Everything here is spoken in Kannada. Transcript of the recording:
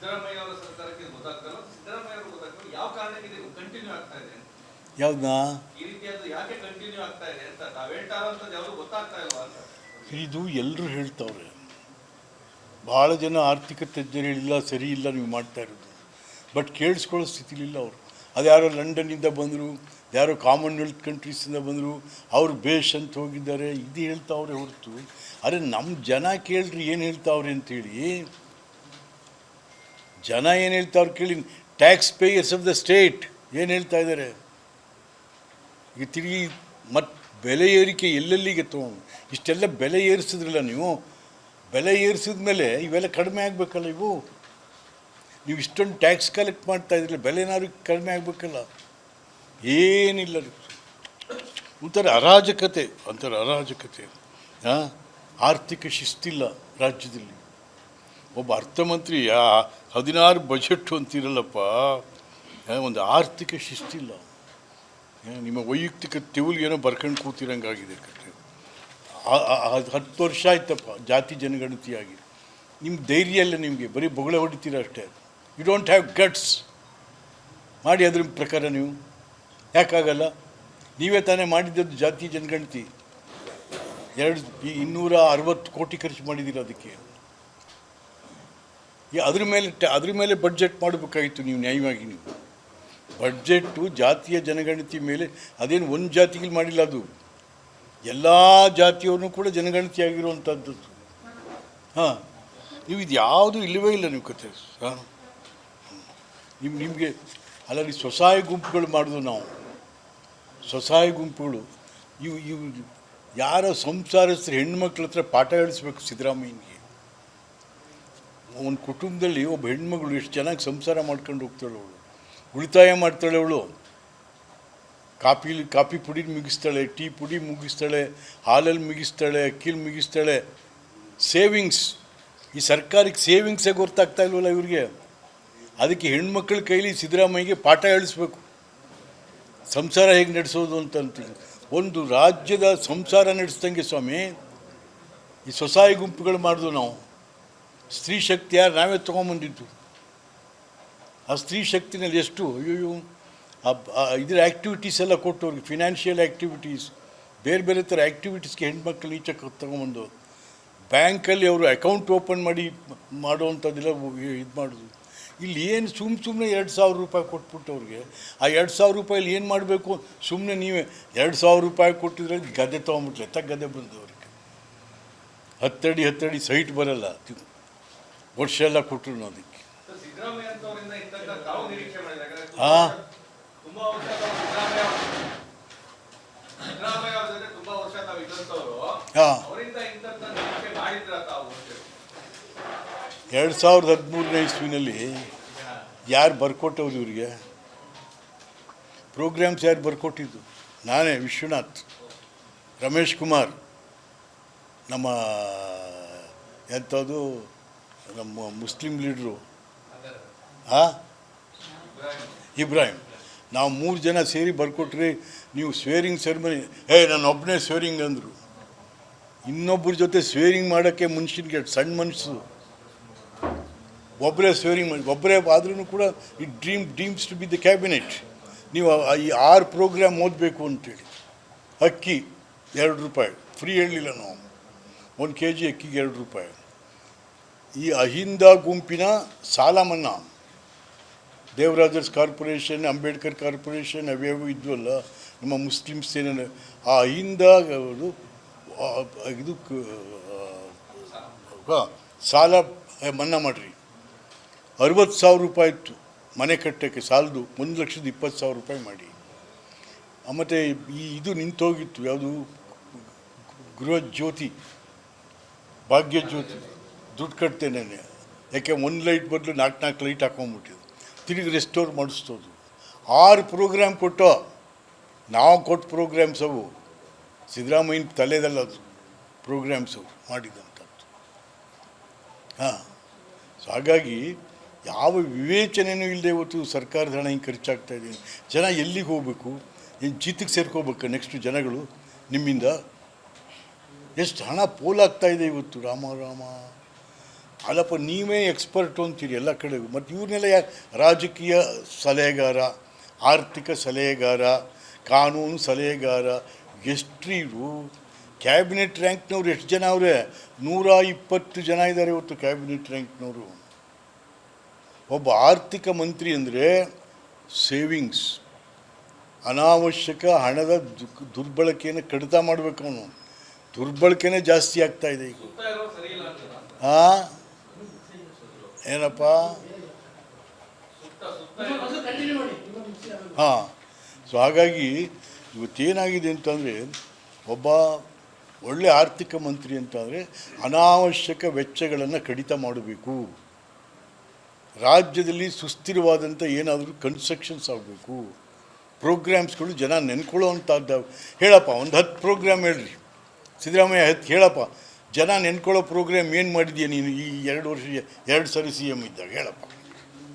ಸಿದ್ದರಾಮಯ್ಯ ಅವರ ಸರ್ಕಾರಕ್ಕೆ ಇದು ಗೊತ್ತಾಗ್ತಲ್ಲ? ಸಿದ್ದರಾಮಯ್ಯ ಅವರು ಗೊತ್ತಾಗ್ತಲ್ಲ? ಯಾವ ಕಾರಣಕ್ಕೆ ಇದು ಕಂಟಿನ್ಯೂ ಆಗ್ತಾ ಇದೆ? ಯಾವ್ದನ್ನ ಈ ರೀತಿಯಾದ ಯಾಕೆ ಕಂಟಿನ್ಯೂ ಆಗ್ತಾ ಇದೆ ಅಂತ ತಾವ್ ಹೇಳ್ತಾ ಇರೋಂಥದ್ದು ಯಾವುದು ಗೊತ್ತಾಗ್ತಾ ಇಲ್ವಾ ಅಂತ. ಇದು ಎಲ್ಲರೂ ಹೇಳ್ತಾವ್ರೆ. ಭಾಳ ಜನ ಆರ್ಥಿಕ ತಜ್ಞರು ಹೇಳಿಲ್ಲ ಸರಿ ಇಲ್ಲ ನೀವು ಮಾಡ್ತಾ ಇರೋದು. ಬಟ್ ಕೇಳಿಸ್ಕೊಳ್ಳೋ ಸ್ಥಿತಿಲಿಲ್ಲ ಅವರು. ಅದ್ಯಾರೋ ಲಂಡನ್ನಿಂದ ಬಂದರು ಯಾರೋ ಕಾಮನ್ವೆಲ್ತ್ ಕಂಟ್ರೀಸಿಂದ ಬಂದರು ಅವ್ರು ಬೇಷ್ ಅಂತ ಹೋಗಿದ್ದಾರೆ ಇದು ಹೇಳ್ತಾವ್ರೆ ಹೊರತು. ಅರೆ ನಮ್ಮ ಜನ ಕೇಳ್ರಿ ಏನು ಹೇಳ್ತಾವ್ರೆ ಅಂತೇಳಿ ಜನ ಏನು ಹೇಳ್ತಾವ್ರೆ ಕೇಳಿ tax payers of the state ಏನು ಹೇಳ್ತಾ ಇದ್ದಾರೆ ಈಗ ತಿರುಗಿ ಮತ್ತು ಬೆಲೆ ಏರಿಕೆ ಎಲ್ಲೆಲ್ಲಿಗೆ ತೊಗೊಂಡು ಇಷ್ಟೆಲ್ಲ ಬೆಲೆ ಏರಿಸಿದ್ರಲ್ಲ ನೀವು? ಬೆಲೆ ಏರಿಸಿದ ಮೇಲೆ ಇವೆಲ್ಲ ಕಡಿಮೆ ಆಗಬೇಕಲ್ಲ ಇವು? ನೀವು ಇಷ್ಟೊಂದು ಟ್ಯಾಕ್ಸ್ ಕಲೆಕ್ಟ್ ಮಾಡ್ತಾ ಇದ್ರಲ್ಲ ಬೆಲೆನಾರು ಕಡಿಮೆ ಆಗಬೇಕಲ್ಲ? ಏನಿಲ್ಲ. ಒಂಥರ ಅರಾಜಕತೆ ಒಂಥರ ಅರಾಜಕತೆ. ಆರ್ಥಿಕ ಶಿಸ್ತಿಲ್ಲ ರಾಜ್ಯದಲ್ಲಿ. ಒಬ್ಬ ಅರ್ಥಮಂತ್ರಿ ಹದಿನಾರು ಬಜೆಟ್ ಅಂತಿರಲ್ಲಪ್ಪ. ಒಂದು ಆರ್ಥಿಕ ಶಿಸ್ತಿಲ್ಲ. ನಿಮ್ಮ ವೈಯಕ್ತಿಕ ತೆವಲು ಏನೋ ಬರ್ಕೊಂಡು ಕೂತಿರಂಗಾಗಿದೆ ಆ- ಹತ್ತು ವರ್ಷ ಆಯ್ತಪ್ಪ, ಜಾತಿ ಜನಗಣತಿಯಾಗಿ. ನಿಮ್ಮ ಧೈರ್ಯ ಇಲ್ಲ ನಿಮಗೆ, ಬರೀ ಬೊಗಳೆ ಹೊಡಿತೀರ ಅಷ್ಟೇ. ಯು ಡೋಂಟ್ ಹ್ಯಾವ್ ಗಟ್ಸ್ ಮಾಡಿ ಅದ್ರ ಪ್ರಕಾರ ನೀವು. ಯಾಕಾಗಲ್ಲ? ನೀವೇ ತಾನೇ ಮಾಡಿದ್ದದ್ದು ಜಾತಿ ಜನಗಣತಿ. ಎರಡು ಇನ್ನೂರ ಅರವತ್ತು ಕೋಟಿ ಖರ್ಚು ಮಾಡಿದ್ದೀರ ಅದಕ್ಕೆ. ಅದ್ರ ಮೇಲೆ ಅದ್ರ ಮೇಲೆ ಬಡ್ಜೆಟ್ ಮಾಡಬೇಕಾಗಿತ್ತು ನೀವು ನ್ಯಾಯವಾಗಿ ನೀವು. ಬಡ್ಜೆಟ್ಟು ಜಾತಿಯ ಜನಗಣತಿ ಮೇಲೆ ಅದೇನು ಒಂದು ಜಾತಿಗೆ ಮಾಡಿಲ್ಲ ಅದು. ಎಲ್ಲ ಜಾತಿಯವ್ರನ್ನೂ ಕೂಡ ಜನಗಣತಿ ಆಗಿರುವಂಥದ್ದು ಹಾಂ, ನೀವು ಇದು ಯಾವುದು ಇಲ್ಲವೇ ಇಲ್ಲ ನೀವು ಕತೆ ಹಾಂ. ನಿಮ್ಮ ನಿಮಗೆ, ಅಲ್ಲ ಸ್ವಸಹಾಯ ಗುಂಪುಗಳು ಮಾಡೋದು ನಾವು. ಸ್ವಸಹಾಯ ಗುಂಪುಗಳು, ಇವು ಇವು ಯಾರ ಸಂಸಾರಸ್ಥರು ಹೆಣ್ಮಕ್ಳ ಹತ್ರ ಪಾಠ ಹೇಳಿಸ್ಬೇಕು ಸಿದ್ದರಾಮಯ್ಯನಿಗೆ? ಒಂದು ಕುಟುಂಬದಲ್ಲಿ ಒಬ್ಬ ಹೆಣ್ಮಗಳು ಎಷ್ಟು ಚೆನ್ನಾಗಿ ಸಂಸಾರ ಮಾಡ್ಕೊಂಡು ಹೋಗ್ತಾಳೆ ಅವಳು. ಉಳಿತಾಯ ಮಾಡ್ತಾಳೆ ಅವಳು. ಕಾಫಿ ಕಾಫಿ ಪುಡಿ ಮುಗಿಸ್ತಾಳೆ, ಟೀ ಪುಡಿ ಮುಗಿಸ್ತಾಳೆ, ಹಾಲಲ್ಲಿ ಮುಗಿಸ್ತಾಳೆ, ಅಕ್ಕಿಲಿ ಮುಗಿಸ್ತಾಳೆ. ಸೇವಿಂಗ್ಸ್. ಈ ಸರ್ಕಾರಕ್ಕೆ ಸೇವಿಂಗ್ಸೇ ಗೊತ್ತಾಗ್ತಾ ಇಲ್ವಲ್ಲ ಇವ್ರಿಗೆ? ಅದಕ್ಕೆ ಹೆಣ್ಮಕ್ಳ ಕೈಲಿ ಸಿದ್ದರಾಮಯ್ಯಗೆ ಪಾಠ ಹೇಳಿಸ್ಬೇಕು. ಸಂಸಾರ ಹೇಗೆ ನಡೆಸೋದು ಅಂತ ಒಂದು ರಾಜ್ಯದ ಸಂಸಾರ ನಡೆಸ್ದಂಗೆ ಸ್ವಾಮಿ, ಈ ಸ್ವಸಹಾಯ ಗುಂಪುಗಳು ಮಾಡಿದ್ವು ನಾವು. ಸ್ತ್ರೀ ಶಕ್ತಿ ಯಾರು? ನಾವೇ ತೊಗೊಂಬಂದಿದ್ದು. ಆ ಸ್ತ್ರೀ ಶಕ್ತಿನಲ್ಲಿ ಎಷ್ಟು ಅಯ್ಯೋ ಇದ್ರ ಆ್ಯಕ್ಟಿವಿಟೀಸ್ ಎಲ್ಲ ಕೊಟ್ಟು ಅವ್ರಿಗೆ ಫಿನಾನ್ಷಿಯಲ್ ಆ್ಯಕ್ಟಿವಿಟೀಸ್ ಬೇರೆ ಬೇರೆ ಥರ ಆ್ಯಕ್ಟಿವಿಟೀಸ್ಗೆ ಹೆಣ್ಮಕ್ಳು ಈಚೆ ತೊಗೊಂಬಂದು ಬ್ಯಾಂಕಲ್ಲಿ ಅವರು ಅಕೌಂಟ್ ಓಪನ್ ಮಾಡಿ ಮಾಡುವಂಥದ್ದೆಲ್ಲ ಇದು ಮಾಡೋದು. ಇಲ್ಲಿ ಏನು ಸುಮ್ಮ ಸುಮ್ಮನೆ ಎರಡು ಸಾವಿರ ರೂಪಾಯಿ ಕೊಟ್ಬಿಟ್ಟು ಅವ್ರಿಗೆ ಆ ಎರಡು ಸಾವಿರ ರೂಪಾಯಲ್ಲಿ ಏನು ಮಾಡಬೇಕು? ಸುಮ್ಮನೆ ನೀವೇ, ಎರಡು ಸಾವಿರ ರೂಪಾಯಿ ಕೊಟ್ಟಿದ್ರೆ ಗದ್ದೆ ತೊಗೊಂಬಿಟ್ಲೆ ಎತ್ತ ಗದ್ದೆ ಬಂದು ಅವ್ರಿಗೆ ಹತ್ತಡಿ ಹತ್ತಡಿ ಸೈಟ್ ಬರಲ್ಲ. ವರ್ಷ ಎಲ್ಲ ಕೊಟ್ಟರು ಅದಕ್ಕೆ. ಹಾಂ. ಅಂತೇಳಿ ಎರಡು ಸಾವಿರದ ಹದಿಮೂರನೇ ಇಸ್ವಿನಲ್ಲಿ ಯಾರು ಬರ್ಕೊಟ್ಟವ್ರು ಇವರಿಗೆ? ಪ್ರೋಗ್ರಾಮ್ಸ್ ಯಾರು ಬರ್ಕೊಟ್ಟಿದ್ದು? ನಾನೇ ವಿಶ್ವನಾಥ್ ರಮೇಶ್ ಕುಮಾರ್ ನಮ್ಮ ಎಂಥದ್ದು ಮುಸ್ಲಿಂ ಲೀಡ್ರು. ಹಾಂ ಇಬ್ರಾಹಿಂ. ನಾವು ಮೂರು ಜನ ಸೇರಿ ಬರ್ಕೊಟ್ರಿ ನೀವು ಸ್ವೇರಿಂಗ್ ಸೆರೆಮನಿ ಏ, ನಾನು ಒಬ್ಬನೇ ಸ್ವೇರಿಂಗ್ ಅಂದರು. ಇನ್ನೊಬ್ಬರ ಜೊತೆ ಸ್ವೇರಿಂಗ್ ಮಾಡೋಕ್ಕೆ ಮನುಷ್ಯನಿಗೆ ಸಣ್ಣ ಮನಸ್ಸು. ಒಬ್ಬರೇ ಸ್ವೇರಿಂಗ್ ಮಾಡಿ ಒಬ್ಬರೇ ಆದ್ರೂ ಕೂಡ ಈ dream dreams to be the cabinet ನೀವು ಈ ಆರು ಪ್ರೋಗ್ರಾಮ್ ಓದಬೇಕು ಅಂತೇಳಿ. ಅಕ್ಕಿ ಎರಡು ರೂಪಾಯಿ. ಫ್ರೀ ಹೇಳಲಿಲ್ಲ ನಾವು. ಒಂದು ಕೆ ಜಿ ಅಕ್ಕಿಗೆ ಎರಡು ರೂಪಾಯಿ. ಈ ಅಹಿಂದ ಗುಂಪಿನ ಸಾಲ ಮನ್ನಾ ದೇವರಾಜರ್ಸ್ ಕಾರ್ಪೊರೇಷನ್, ಅಂಬೇಡ್ಕರ್ ಕಾರ್ಪೊರೇಷನ್ ಅವ್ಯಾವು ಇದ್ವಲ್ಲ, ನಮ್ಮ ಮುಸ್ಲಿಮ್ಸ್ ಏನೇನು, ಆ ಅಹಿಂದ ಅವರು ಇದು ಸಾಲ ಮನ್ನಾ ಮಾಡಿರಿ. ಅರವತ್ತು ಸಾವಿರ ರೂಪಾಯಿ ಇತ್ತು, ಮನೆ ಕಟ್ಟೋಕ್ಕೆ ಸಾಲದು, ಒಂದು ಲಕ್ಷದ ಇಪ್ಪತ್ತು ಸಾವಿರ ರೂಪಾಯಿ ಮಾಡಿ. ಮತ್ತು ಈ ಇದು ನಿಂತೋಗಿತ್ತು, ಯಾವುದು ಗೃಹ ಜ್ಯೋತಿ ಭಾಗ್ಯ ಜ್ಯೋತಿ ದುಡ್ಡು ಕಟ್ತೇನೆ ಯಾಕೆ ಒಂದು ಲೈಟ್ ಬದಲು ನಾಲ್ಕು ನಾಲ್ಕು ಲೈಟ್ ಹಾಕೊಂಡ್ಬಿಟ್ಟಿದ್ದು ತಿರುಗಿ ರೆಸ್ಟೋರ್ ಮಾಡಿಸ್ತೋದು. ಆರು ಪ್ರೋಗ್ರಾಮ್ ಕೊಟ್ಟು, ನಾವು ಕೊಟ್ಟ ಪ್ರೋಗ್ರಾಮ್ಸ್ ಅವು. ಸಿದ್ದರಾಮಯ್ಯನ ತಲೆದಲ್ಲ ಅದು ಪ್ರೋಗ್ರಾಮ್ಸ್ ಅವು ಮಾಡಿದಂಥದ್ದು. ಹಾಂ. ಸೊ ಹಾಗಾಗಿ ಯಾವ ವಿವೇಚನೆಯೂ ಇಲ್ಲದೆ ಇವತ್ತು ಸರ್ಕಾರದ ಹಣ ಹಿಂಗೆ ಖರ್ಚಾಗ್ತಾ ಇದೆ. ಜನ ಎಲ್ಲಿಗೆ ಹೋಗಬೇಕು? ಏನು ಜೀತಕ್ಕೆ ಸೇರ್ಕೋಬೇಕು ನೆಕ್ಸ್ಟ್ ಜನಗಳು ನಿಮ್ಮಿಂದ? ಎಷ್ಟು ಹಣ ಪೋಲಾಗ್ತಾ ಇದೆ ಇವತ್ತು. ರಾಮ ರಾಮ. ಅಲ್ಲಪ್ಪ ನೀವೇ ಎಕ್ಸ್ಪರ್ಟು ಅಂತೀರಿ ಎಲ್ಲ ಕಡೆ. ಮತ್ತು ಇವ್ರನ್ನೆಲ್ಲ ಯಾ ರಾಜಕೀಯ ಸಲಹೆಗಾರ ಆರ್ಥಿಕ ಸಲಹೆಗಾರ ಕಾನೂನು ಸಲಹೆಗಾರ ಎಷ್ಟ್ರಿ ಇವರು? ಕ್ಯಾಬಿನೆಟ್ ರ್ಯಾಂಕ್ನವ್ರು ಎಷ್ಟು ಜನ ಅವರೇ? ನೂರ ಇಪ್ಪತ್ತು ಜನ ಇದ್ದಾರೆ ಇವತ್ತು ಕ್ಯಾಬಿನೆಟ್ ರ್ಯಾಂಕ್ನವರು. ಒಬ್ಬ ಆರ್ಥಿಕ ಮಂತ್ರಿ ಅಂದರೆ ಸೇವಿಂಗ್ಸ್. ಅನಾವಶ್ಯಕ ಹಣದ ದುರ್ಬಳಕೆಯನ್ನು ಕಡಿತ ಮಾಡಬೇಕು ಅವನು. ದುರ್ಬಳಕೆನೇ ಜಾಸ್ತಿ ಆಗ್ತಾ ಇದೆ ಈಗ. ಸುತ್ತ ಇರೋ ಸರಿ ಇಲ್ಲ ಅಂತದ ಆ ಏನಪ್ಪ? ಹಾಂ. ಸೊ ಹಾಗಾಗಿ ಇವತ್ತೇನಾಗಿದೆ ಅಂತಂದರೆ ಒಬ್ಬ ಒಳ್ಳೆ ಆರ್ಥಿಕ ಮಂತ್ರಿ ಅಂತಂದರೆ ಅನಾವಶ್ಯಕ ವೆಚ್ಚಗಳನ್ನು ಕಡಿತ ಮಾಡಬೇಕು. ರಾಜ್ಯದಲ್ಲಿ ಸುಸ್ಥಿರವಾದಂಥ ಏನಾದರೂ ಕನ್ಸ್ಟ್ರಕ್ಷನ್ಸ್ ಆಗಬೇಕು. ಪ್ರೋಗ್ರಾಮ್ಸ್ಗಳು ಜನ ನೆನ್ಕೊಳ್ಳೋ ಅಂಥದ್ದು. ಹೇಳಪ್ಪ, ಒಂದು ಹತ್ತು ಪ್ರೋಗ್ರಾಮ್ ಹೇಳ್ರಿ. ಸಿದ್ದರಾಮಯ್ಯ, ಹತ್ತು ಹೇಳಪ್ಪ. ಜನ ನೆನ್ಕೊಳ್ಳೋ ಪ್ರೋಗ್ರಾಮ್ ಏನು ಮಾಡಿದ್ಯಾ ನೀನು ಈ ಎರಡು ವರ್ಷ, ಎರಡು ಸರಿ ಸಿ ಎಂ ಇದ್ದಾಗ? ಹೇಳಪ್ಪ.